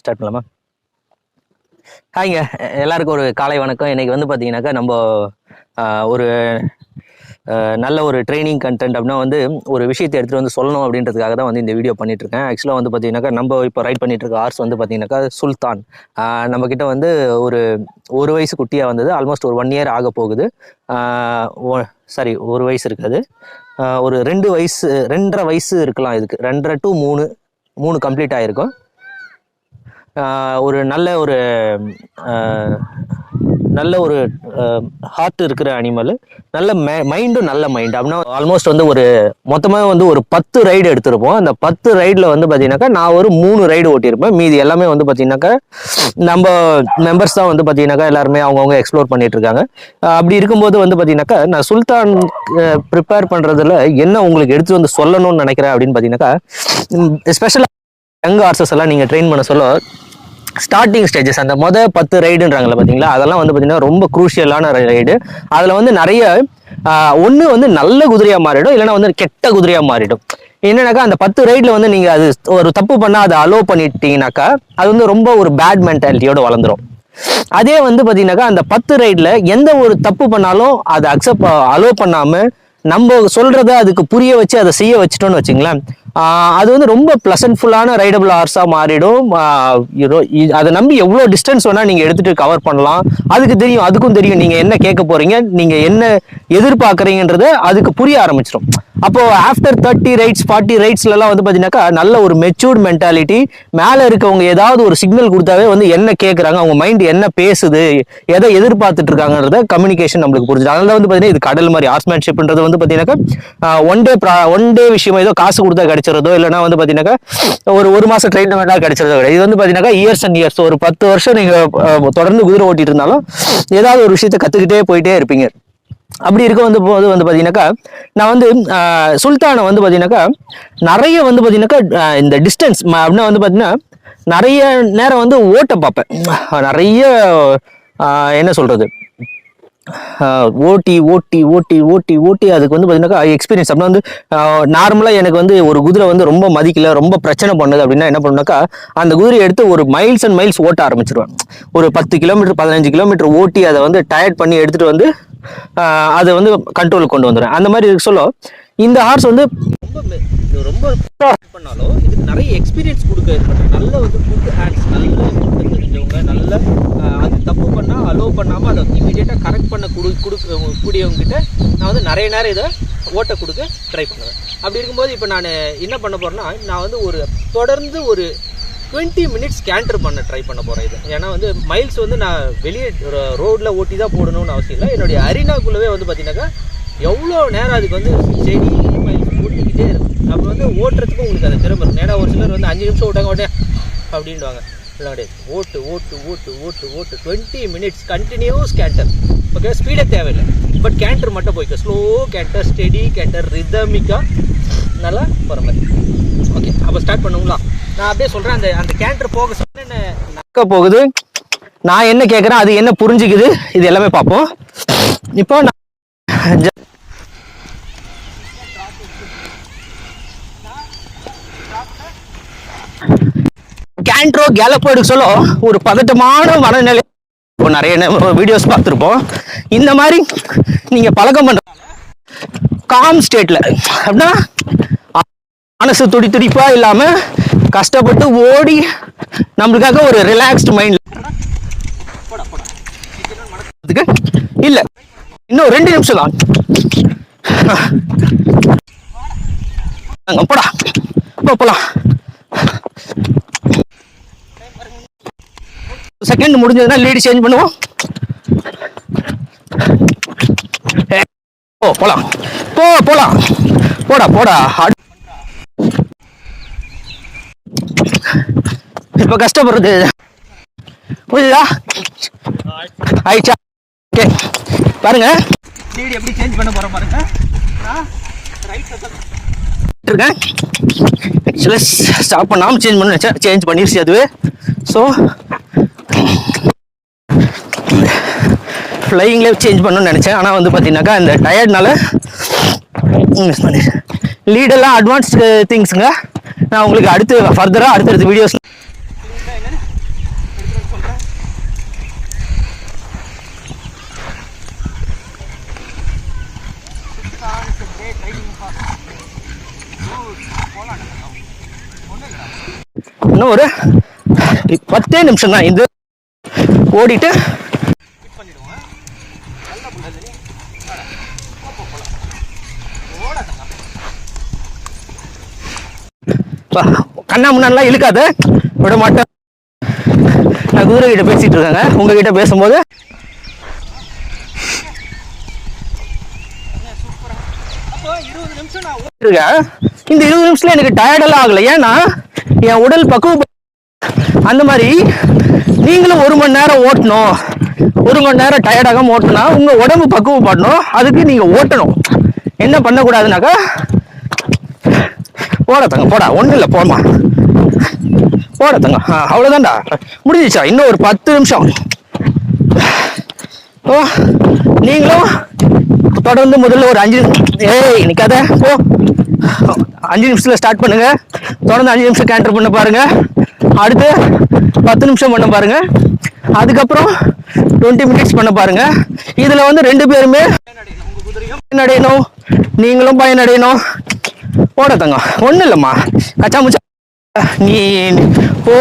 Start பண்ணலாமா? ஹாய்ங்க எல்லாருக்கும் ஒரு காலை வணக்கம். இன்னைக்கு வந்து பார்த்தீங்கன்னாக்கா நம்ம ஒரு நல்ல ஒரு ட்ரைனிங் கண்டென்ட் அப்படின்னா வந்து ஒரு விஷயத்தை எடுத்துகிட்டு வந்து சொல்லணும் அப்படின்றதுக்காக தான் வந்து இந்த வீடியோ பண்ணிட்டு இருக்கேன் ஆக்சுவலாக வந்து பார்த்தீங்கன்னாக்கா நம்ம இப்போ ரைட் பண்ணிட்டு இருக்க ஆர்ஸ் வந்து பார்த்தீங்கன்னாக்கா சுல்தான். நம்மக்கிட்ட வந்து ஒரு ஒரு வயசு குட்டியாக வந்தது. ஆல்மோஸ்ட் ஒரு ஒன் இயர் ஆக போகுது. சாரி ஒரு வயசு இருக்காது. ஒரு ரெண்டு வயசு ரெண்டரை வயசு இருக்கலாம் இதுக்கு. ரெண்டரை டு மூணு மூணு கம்ப்ளீட் ஆகிருக்கும் ஒரு நல்ல ஒரு நல்ல ஒரு ஹார்ட் இருக்கிற அனிமல் நல்ல மைண்டும் நல்ல மைண்ட் அப்படின்னா ஆல்மோஸ்ட் வந்து ஒரு மொத்தமாக வந்து ஒரு பத்து ரைடு எடுத்திருப்போம். அந்த பத்து ரைடில் வந்து பார்த்தீங்கன்னாக்கா நான் ஒரு மூணு ரைடு ஓட்டியிருப்பேன். மீதி எல்லாமே வந்து பார்த்தீங்கன்னாக்கா நம்ம மெம்பர்ஸ் தான் வந்து பார்த்தீங்கன்னாக்கா எல்லாருமே அவங்கவுங்க எக்ஸ்ப்ளோர் பண்ணிட்டு இருக்காங்க. அப்படி இருக்கும்போது வந்து பார்த்தீங்கன்னாக்கா நான் சுல்தான் ப்ரிப்பேர் பண்ணுறதுல என்ன உங்களுக்கு எடுத்து வந்து சொல்லணும்னு நினைக்கிறேன் அப்படின்னு பார்த்தீங்கன்னாக்கா ஸ்பெஷலாக யங் ஹார்சஸ் எல்லாம் நீங்கள் ட்ரெயின் பண்ண சொல்ல ஸ்டார்டிங் ஸ்டேஜஸ் அந்த மொதல் பத்து ரைடுன்றாங்களே பார்த்தீங்களா அதெல்லாம் வந்து பார்த்தீங்கன்னா ரொம்ப குரூஷியலான ரைடு அதில் வந்து நிறைய ஒன்று வந்து நல்ல குதிரையாக மாறிடும் இல்லைன்னா வந்து கெட்ட குதிரையாக மாறிடும். என்னன்னாக்கா அந்த பத்து ரைடில் வந்து நீங்கள் அது ஒரு தப்பு பண்ணால் அதை அலோவ் பண்ணிட்டீங்கன்னாக்கா அது வந்து ரொம்ப ஒரு பேட் மென்டாலிட்டியோட வளர்ந்துடும் அதே வந்து பார்த்தீங்கன்னாக்கா அந்த பத்து ரைடில் எந்த ஒரு தப்பு பண்ணாலும் அதை அக்செப்ட் அலோவ் பண்ணாமல் நம்ம சொல்றத அதுக்கு புரிய வச்சு அதை செய்ய வச்சுட்டோம்னு வச்சுங்களேன். அது வந்து ரொம்ப ப்ளசன்ட்ஃபுல்லான ரைடபிள் ஹார்ஸாக மாறிடும். அதை நம்பி எவ்வளோ டிஸ்டன்ஸ் வேணால் நீங்கள் எடுத்துகிட்டு கவர் பண்ணலாம். அதுக்கு தெரியும் அதுக்கும் தெரியும் நீங்கள் என்ன கேட்க போகிறீங்க நீங்கள் என்ன எதிர்பார்க்குறீங்கன்றத அதுக்கு புரிய ஆரம்பிச்சிடும். அப்போது ஆஃப்டர் தேர்ட்டி ரைட்ஸ் ஃபார்ட்டி ரைட்ஸ்லலாம் வந்து பார்த்தீங்கன்னாக்கா நல்ல ஒரு மெச்சூர்ட் மென்டாலிட்டி மேலே இருக்கவங்க ஏதாவது ஒரு சிக்னல் கொடுத்தாவே வந்து என்ன கேட்குறாங்க அவங்க மைண்ட் என்ன பேசுது எதை எதிர்பார்த்துட்டு இருக்காங்கிறத கம்யூனிகேஷன் நம்மளுக்கு புரிஞ்சுது. அதனால வந்து பார்த்தீங்கன்னா இது கடல் மாதிரி ஹார்ஸ்மேன்ஷிப்ன்றது வந்து பார்த்தீங்கன்னாக்கா ஒன் டே ப்ரா ஒன் டே விஷயமா ஏதோ காசு கொடுத்தா கிடைச்சிருதோ இல்லைனா வந்து பார்த்தீங்கன்னாக்கா ஒரு ஒரு மாதம் ட்ரெயின் வேணா கிடைச்சிருதோ கிடையாது. இது வந்து பார்த்தீங்கன்னாக்கா இயர்ஸ் அண்ட் இயர்ஸ் ஒரு பத்து வருஷம் நீங்கள் தொடர்ந்து குதிரை ஓட்டிட்டு இருந்தாலும் ஏதாவது ஒரு விஷயத்தை கற்றுக்கிட்டே போயிட்டே இருப்பீங்க. அப்படி இருக்க வந்து போது வந்து பார்த்தீங்கன்னாக்கா நான் வந்து சுல்தானை வந்து பார்த்தீங்கன்னாக்கா நிறைய வந்து பார்த்தீங்கன்னாக்கா இந்த டிஸ்டன்ஸ் அப்படின்னா வந்து பார்த்தீங்கன்னா நிறைய நேரம் வந்து ஓட்ட பார்ப்பேன். நிறைய என்ன சொல்கிறது ஓட்டி ஓட்டி ஓட்டி ஓட்டி ஓட்டி அதுக்கு வந்து பார்த்தீங்கன்னாக்கா எக்ஸ்பீரியன்ஸ் அப்படின்னா வந்து நார்மலாக எனக்கு வந்து ஒரு குதிரை வந்து ரொம்ப மதிக்கல ரொம்ப பிரச்சனை பண்ணுது அப்படின்னா என்ன பண்ணுனாக்கா அந்த குதிரையை எடுத்து ஒரு மைல்ஸ் அண்ட் மைல்ஸ் ஓட்ட ஆரம்பிச்சிருவேன். ஒரு பத்து கிலோமீட்டர் பதினஞ்சு கிலோமீட்டர் ஓட்டி அதை வந்து டயர்ட் பண்ணி எடுத்துகிட்டு வந்து அதை வந்து கண்ட்ரோலுக்கு கொண்டு வந்துடுவேன் அந்த மாதிரி சொல்ல. இந்த ஹார்ஸ் வந்து ரொம்ப மெ- இது ரொம்ப பண்ணாலும் இதுக்கு நிறைய எக்ஸ்பீரியன்ஸ் கொடுக்க இது பண்ணுறேன் நல்ல வந்து ஃபுட் ஹேண்ட்ஸ் நல்ல தெரிஞ்சவங்க நல்ல அது தப்பு பண்ணால் அலோவ் பண்ணாமல் அதை இமீடியட்டாக கரெக்ட் பண்ண கொடு கொடுக்க கூடியவங்ககிட்ட நான் வந்து நிறைய நேரம் இதை ஓட்ட கொடுக்க ட்ரை பண்ணுவேன். அப்படி இருக்கும்போது இப்போ நான் என்ன பண்ண போகிறேன்னா நான் வந்து ஒரு தொடர்ந்து ஒரு டுவெண்ட்டி மினிட்ஸ் கேண்டர் பண்ண ட்ரை பண்ண போகிறேன் இது. ஏன்னா வந்து மைல்ஸ் வந்து நான் வெளியே ரோட்டில் ஓட்டி தான் போடணும்னு அவசியம் இல்லை. என்னுடைய அரினாக்குள்ளவே வந்து பார்த்தீங்கன்னாக்கா எவ்வளோ நேரம் அதுக்கு வந்து செடி முடிஞ்சிக்கிட்டே இருக்கும். அப்போ வந்து ஓட்டுறதுக்கும் உங்களுக்கு அந்த திறமை இருக்கும். ஏன்னா ஒரு சிலர் வந்து அஞ்சு நிமிஷம் ஓட்டாங்க ஓட்டே அப்படின்வாங்க கிடையாது. ஓட்டு ஓட்டு ஓட்டு ஓட்டு ஓட்டு. Twenty minutes continuous canter okay ஸ்பீடே தேவையில்லை. பட் கேண்டர் மட்டும் போய்க்கும் ஸ்லோ கேண்டர் ஸ்டெடி கேண்டர் ரிதமிக்காக நல்லா போகிற மாதிரி. ஓகே அப்போ ஸ்டார்ட் பண்ணுங்களா? நான் அப்படியே சொல்கிறேன் அந்த அந்த கேண்டர் போக சொன்ன நக்க போகுது. நான் என்ன கேட்குறேன் அது என்ன புரிஞ்சுக்குது? இது எல்லாமே பார்ப்போம். இப்போ நான் கேண்ட்ரோ கேலப்போ எடுக்க சொல்ல ஒரு பதட்டமான மனநிலை. இப்போ நிறைய வீடியோஸ் பார்த்துருப்போம். இந்த மாதிரி நீங்கள் பழக்கம் பண்ணுற காம் ஸ்டேட்டில் அப்படின்னா மனசு துடி துடிப்பா இல்லாம கஷ்டப்பட்டு ஓடி நம்மளுக்காக ஒரு ரிலாக்ஸ்டு மைண்ட் இல்ல. இன்னும் ரெண்டு நிமிஷம் தான். போடா. போ செகண்ட் முடிஞ்சதுன்னா லீடு சேஞ்ச் பண்ணுவோம். போ போலாம். போ போலாம். போடா போடா. இப்ப கஷ்டப்படுறது. புரியுதா? ஆயிடுச்சா ஓகே பாருங்க. லீடு எப்படி சேஞ்ச் பண்ண போறோம் பாருங்க. இருக்கேன். ஆக்சுவலாக ஸ்டாப் பண்ணாமல் சேஞ்ச் பண்ண சேஞ்ச் பண்ணிருச்சு அதுவே. ஸோ ஃப்ளையிங்லேயே சேஞ்ச் பண்ணணும்னு நினச்சேன். ஆனால் வந்து பார்த்தீங்கன்னாக்கா இந்த டயர்ட்னால மிஸ் பண்ணிட்டேன். லீடெல்லாம் அட்வான்ஸ்டு திங்ஸுங்க நான் உங்களுக்கு அடுத்து ஃபர்தராக அடுத்தடுத்த வீடியோஸ் இன்னும் ஒரு பத்தே நிமிஷம் தான் இது ஓடிட்டு கண்ணா முன்னாடிலாம் இழுக்காத. விட மாட்டேன். நான் குதிரை கிட்ட பேசிட்டு இருக்கேங்க. உங்ககிட்ட பேசும்போது இருக்கேன் இந்த இருபது நிமிஷத்துல எனக்கு டயர்டெல்லாம் ஆகல ஏன்னா என் உடல் பக்குவ அந்த மாதிரி நீங்களும் ஒரு மணி நேரம் ஓட்டணும். ஒரு மணி நேரம் டயர்டாகாமல் ஓட்டணும்னா உங்கள் உடம்பு பக்குவப்படணும் அதுக்கு நீங்கள் ஓட்டணும். என்ன பண்ணக்கூடாதுனாக்கா போடத்தங்க தங்க போடா. ஒன்றும் இல்லை போமா போடத்தங்க ஆ அவ்வளோதான்டா முடிஞ்சிச்சா இன்னும் ஒரு பத்து நிமிஷம். ஓ நீங்களும் தொடர்ந்து முதல்ல ஒரு அஞ்சு ஏய் இன்னைக்காத ஓ அஞ்சு நிமிஷத்தில் ஸ்டார்ட் பண்ணுங்கள் தொடர்ந்து அஞ்சு நிமிஷம் கேன்டர் பண்ண பாருங்கள் அடுத்து பத்து நிமிஷம் பண்ண பாருங்க. அதுக்கப்புறம் டுவெண்ட்டி மினிட்ஸ் பண்ண பாருங்க. இதுல வந்து ரெண்டு பேருமே பயனடையணும். நீங்களும் பயனடையணும். போட தங்க. ஒன்றும் இல்லைம்மா. கச்சா முச்சா. நீ போ.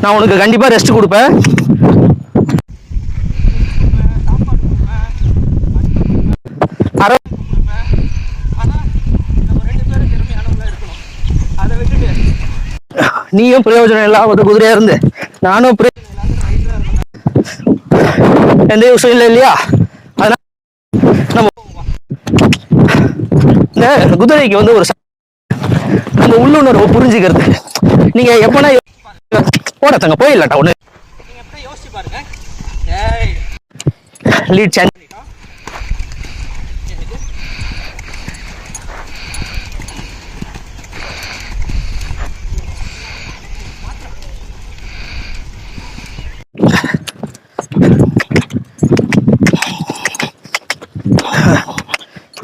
நான் உனக்கு கண்டிப்பாக ரெஸ்ட் கொடுப்பேன். நீயும் பிரயோஜனம் இல்லாம ஒரு குதிரையா இருந்து? நானும் எந்த விஷயம் இல்லை இல்லையா? அதனால நம்ம இந்த குதிரைக்கு வந்து ஒரு நம்ம உள்ளுணர்வை புரிஞ்சுக்கிறது நீங்க எப்பனா போட தங்க போயிடலாட்டா ஒண்ணு. லீட் சேனல்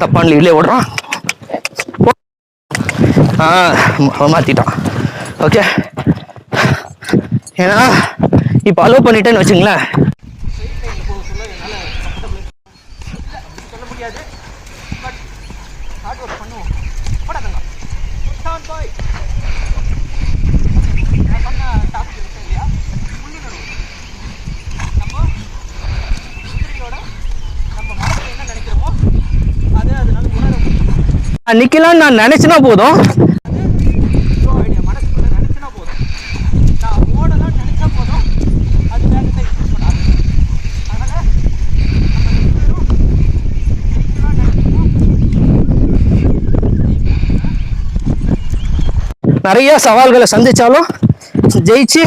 தப்பான லீவ்லேயே ஓடுறான். ஆ ம- மாத்திட்டான். ஓகே ஏன்னா இப்போ அலோவ் பண்ணிட்டேன்னு வச்சுங்களேன் நான் நிக்கலாம்னு நான் நினைச்சுனா போதும் நிறைய சவால்களை சந்திச்சாலும் ஜெயிச்சு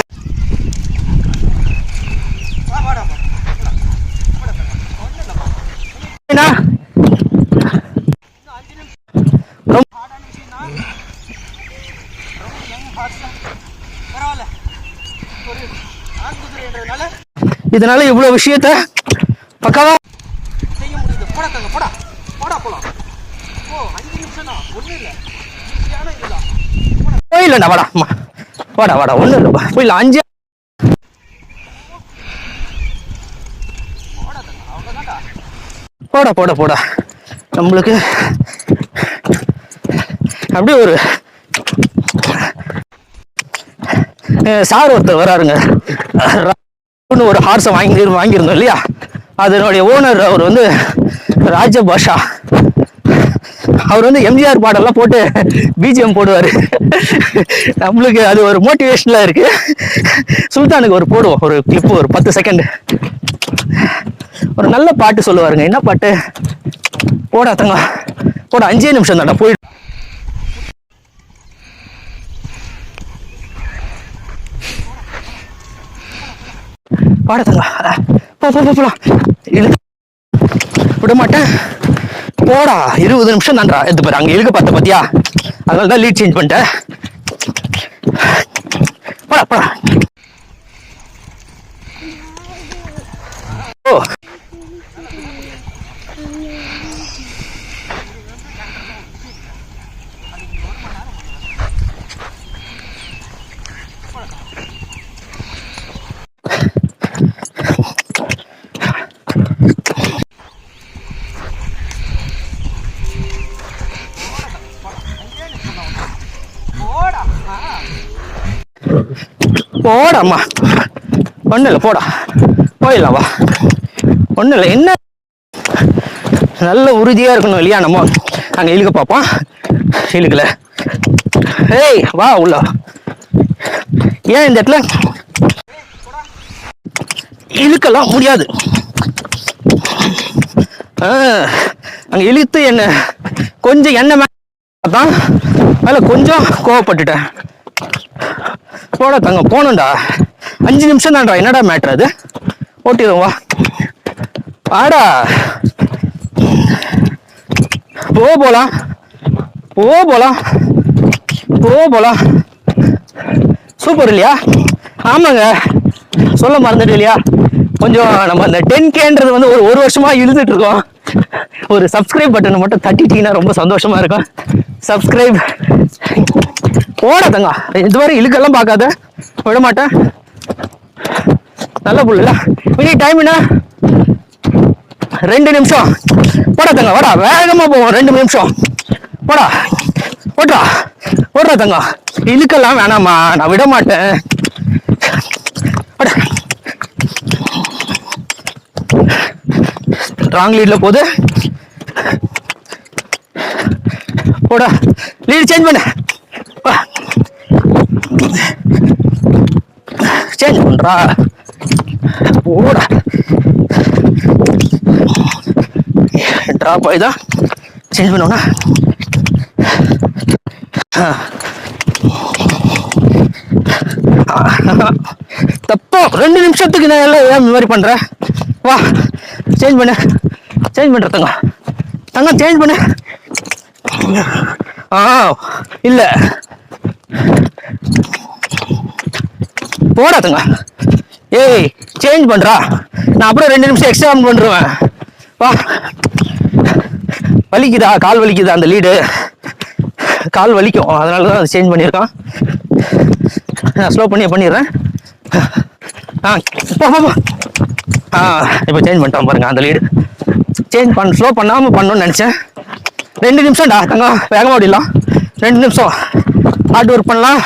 ஏன்னா, ரொம்ப இதனால இவ்வளவு விஷயத்த பக்காவா செய்ய முடியுது. போடா தங்க போடா. போடா போலாம். ஓ அஞ்சு நிமிஷம் தான். ஒன்றும் இல்லை. போயிடலடா வாடா அம்மா வாடா வாடா ஒன்றும் இல்லைப்பா போயிடலாம் அஞ்சு. போடா போடா போடா. நம்மளுக்கு அப்படியே ஒரு சார் ஒருத்தர் வராருங்க. ஒரு ஹார்ஸை வாங்கி வாங்கியிருந்தோம் இல்லையா? அதனுடைய ஓனர் அவர் வந்து ராஜபாஷா. அவர் வந்து எம்ஜிஆர் பாடெல்லாம் போட்டு பிஜிஎம் போடுவார். நம்மளுக்கு அது ஒரு மோட்டிவேஷனாக இருக்கு. சுல்தானுக்கு ஒரு போடுவோம் ஒரு கிளிப்பு ஒரு பத்து செகண்ட் ஒரு நல்ல பாட்டு சொல்லுவாருங்க. என்ன பாட்டு? போடா தங்க போடா அஞ்சே நிமிஷம் தாண்டா போய் பாட தங்க போ போ போலாம். விட மாட்டேன் போடா. இருபது நிமிஷம் தான்டா. எடுத்து பாரு அங்க இழுக்க பார்த்த பாத்தியா? அதனால தான் லீட் சேஞ்ச் பண்ணிட்டேன். போடா போடா. ஓ. போடாம்மா ஒன்றும் இல்லை போடா. போயிடலாம் வா. ஒன்றும் இல்லை என்ன? நல்ல உறுதியாக இருக்கணும் இல்லையா நம்ம? அங்கே இழுக்க பார்ப்போம். இழுக்கல. ஏய் வா உள்ள. ஏன் இந்த இடத்துல? இழுக்கலாம் முடியாது. அங்கே அங்க இழுத்து என்ன கொஞ்சம் எண்ணெய் தான் அதில் கொஞ்சம் கோவப்பட்டுட்டேன். போடா தங்க போகணும்டா. அஞ்சு நிமிஷம் தான்டா என்னடா மேட்ரு அது? ஓட்டிடுவோம் வா. ஆடா போ போலாம். போ போலாம். போ போலாம். சூப்பர் இல்லையா? ஆமாங்க. சொல்ல மறந்துட்டு இல்லையா? கொஞ்சம் நம்ம அந்த டென் கேன்றது வந்து ஒரு ஒரு வருஷமா இழுத்துட்டு இருக்கோம். ஒரு சப்ஸ்கிரைப் பட்டனை மட்டும் தட்டிட்டீங்கன்னா ரொம்ப சந்தோஷமா இருக்கும். சப்ஸ்கிரைப் போட தங்க இதுவரை இழுக்கெல்லாம் பார்க்காத. விட மாட்டேன் நல்ல புள்ள இனி டைம் என்ன? ரெண்டு நிமிஷம். போடா தங்க வாடா. வேகமா போவோம். ரெண்டு நிமிஷம். போடா ஓட்டுறா ஓடுறா. தங்க இழுக்கெல்லாம் வேணாமா? நான் விட. மாட்டேன் ராங் லீட்ல போகுது போடா. லீடு சேஞ்ச் பண்ணு. சேஞ்ச் பண்றா போடா. ட்ராப் ஆயிதா சேஞ்ச் பண்ணோம்னா. தப்போ. ரெண்டு நிமிஷத்துக்கு நான் எல்லாம் ஏன் இந்த மாதிரி பண்ற? வா சேஞ்ச் பண்ணு. சேஞ்ச் பண்ற தங்க தங்க சேஞ்ச் பண்ணு. ஆ இல்லை. போடாதுங்க. ஏய் சேஞ்ச் பண்ணுறா நான் அப்புறம் ரெண்டு நிமிஷம் எக்ஸ்ட்ரா பண்ணுருவேன் வா. வலிக்குதா? கால் வலிக்குதா அந்த லீடு கால் வலிக்கும். அதனால தான் சேஞ்ச் பண்ணியிருக்கான். நான் ஸ்லோ பண்ணி பண்ணிடுறேன். ஆ போ ஆ இப்போ சேஞ்ச் பண்ணிட்டான் பாருங்க அந்த லீடு சேஞ்ச் பண்ண ஸ்லோ பண்ணாமல் பண்ணணும்னு நினச்சேன். ரெண்டு நிமிஷம்டா தங்கம். வேகமாக ஓடிடலாம். ரெண்டு நிமிஷம். ஹார்ட் ஒர்க் பண்ணலாம்.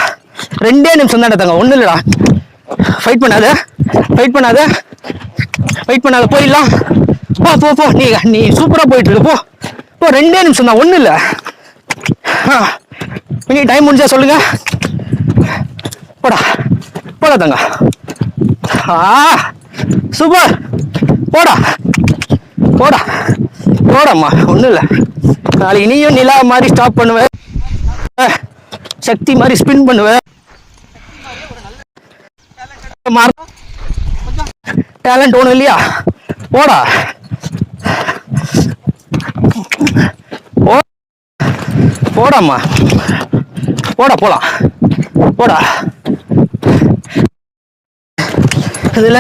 ரெண்டே நிமிஷம் தான் தங்க ஒன்றும் இல்லைடா. ஃபைட் பண்ணாத. ஃபைட் பண்ணாத. வெயிட் பண்ணாத. போயிடலாம். போ போ போ. நீ நீ சூப்பராக போயிட்டு இருக்க போ. போ ரெண்டே நிமிஷம் தான் ஒன்றும் இல்லை இனி டைம் முடிஞ்சா சொல்லுங்க. போடா. போடா தங்க. ஆ. சூப்பர் போடா. போடா. போடாம்மா. ஒன்றும் இல்லை. நாளைக்கு நீயும் நிலா மாதிரி ஸ்டாப் பண்ணுவேன் சக்தி மாதிரி ஸ்பின் பண்ணுவேன் டேலண்ட் ஒன்றும் இல்லையா? போடா. போடாமா போடா போடா போலாம். போடா. அதுல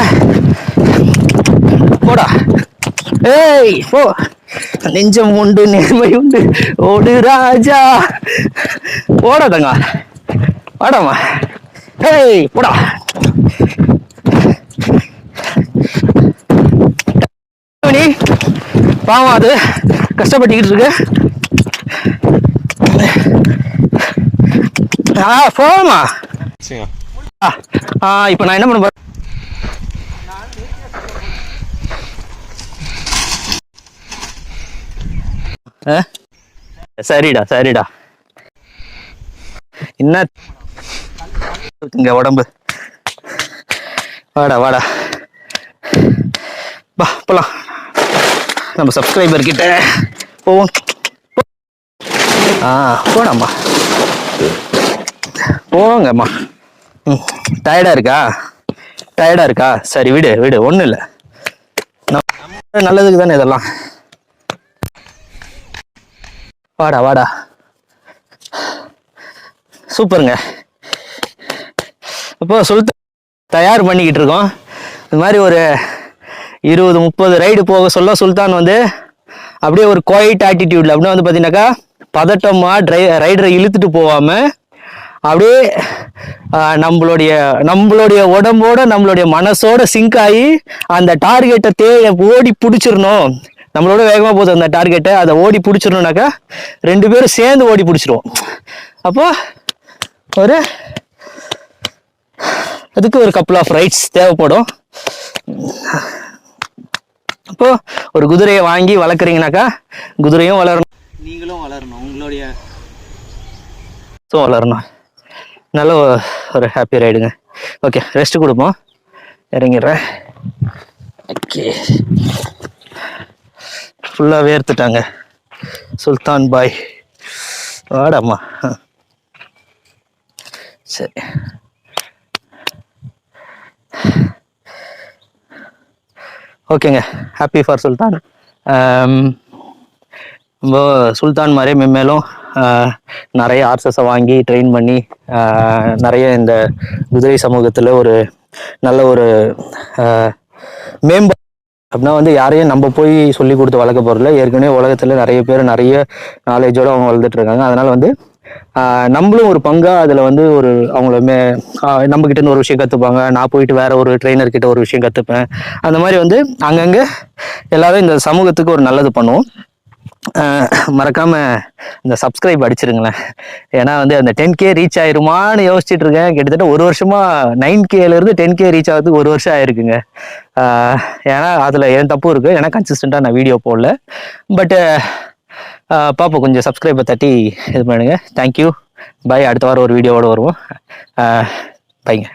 போடா. ஏய் போ. நெஞ்சம் உண்டு நேர்மை உண்டு. ஓடு ராஜா. போடா தங்க. ஏய் போடா நீ பாவம் அது. கஷ்டப்பட்டுக்கிட்டு இருக்கு. ஆ போமா ஆ இப்போ நான் என்ன பண்ண சரிடா சரிடா. என்ன? இங்க உடம்பு. வாடா வாடா. பா போலாம். நம்ம சப்ஸ்கிரைபர் கிட்ட. போவோம். ஆ போடாம்மா போங்கம்மா ம் டயர்டா இருக்கா? டயர்டா இருக்கா? சரி விடு விடு ஒன்றும் இல்லை. நம்ம நல்லதுக்கு தானே இதெல்லாம். வாடா வாடா. சூப்பருங்க. இப்போ சுல்தான் தயார் பண்ணிக்கிட்டு இருக்கோம். இது மாதிரி ஒரு இருபது முப்பது ரைடு போக சொல்ல சுல்தான் வந்து அப்படியே ஒரு குவைட் ஆட்டிடியூட்ல அப்படின்னா வந்து பார்த்தீங்கன்னாக்கா பதட்டமா ட்ரை ரைடரை இழுத்துட்டு போகாம அப்படியே நம்மளுடைய நம்மளுடைய உடம்போட நம்மளுடைய மனசோட சிங்க் ஆகி அந்த டார்கெட்டை தே ஓடி பிடிச்சிடணும் நம்மளோட வேகமாக போகுது அந்த டார்கெட்டை அதை ஓடி பிடிச்சிடணும்னாக்கா ரெண்டு பேரும் சேர்ந்து ஓடி பிடிச்சிருவோம். அப்போ ஒரு அதுக்கு ஒரு கப்புள் ஆஃப் ரைட்ஸ் தேவைப்படும். அப்போ ஒரு குதிரையை வாங்கி வளர்க்குறீங்கனாக்கா குதிரையும் வளரணும். நீங்களும் வளரணும் உங்களுடைய ஸோ வளரணும். நல்ல ஒரு ஹாப்பி ரைடுங்க ஓகே ரெஸ்ட் கொடுப்போம். இறங்கிடுறேன். ஓகே ஃபுல்லாக வேர்த்துட்டாங்க சுல்தான் பாய். வாடாம்மா. சரி. ஓகேங்க. ஹாப்பி ஃபார் சுல்தான் நம்ம ரொம்ப சுல்தான் மாதிரி மென்மேலும் நிறைய ஆர்சஸை வாங்கி ட்ரெயின் பண்ணி நிறைய இந்த குதிரை சமூகத்தில் ஒரு நல்ல ஒரு மேம்பா அப்படின்னா வந்து யாரையும் நம்ம போய் சொல்லி கொடுத்து வளர்க்க போகிறதில்ல ஏற்கனவே உலகத்தில் நிறைய பேர் நிறைய நாலேஜோடு அவங்க வளர்ந்துட்டு இருக்காங்க. அதனால் வந்து நம்மளும் ஒரு பங்காக அதில் வந்து ஒரு அவங்கள மே நம்ம கிட்ட ஒரு விஷயம் கற்றுப்பாங்க நான் போயிட்டு வேற ஒரு ட்ரெயினர் கிட்ட ஒரு விஷயம் கற்றுப்பேன் அந்த மாதிரி வந்து அங்கங்கே எல்லாரும் இந்த சமூகத்துக்கு ஒரு நல்லது பண்ணுவோம். மறக்காம இந்த சப்ஸ்கிரைப் அடிச்சிருங்களேன். ஏன்னா வந்து அந்த டென் கே ரீச் ஆயிருமான்னு யோசிச்சுட்டு இருக்கேன். கிட்டத்தட்ட ஒரு வருஷமா நைன் இருந்து டென் கே ரீச் ஆகிறதுக்கு ஒரு வருஷம் ஆயிருக்குங்க. ஏன்னா அதில் என் தப்பு இருக்கு. ஏன்னா கன்சிஸ்டண்ட்டாக நான் வீடியோ போடல. பட்டு பார்ப்போம் கொஞ்சம் சப்ஸ்கிரைபை தட்டி இது பண்ணுங்க. தேங்க்யூ பை அடுத்த வாரம் ஒரு வீடியோவோட வருவோம். பைங்க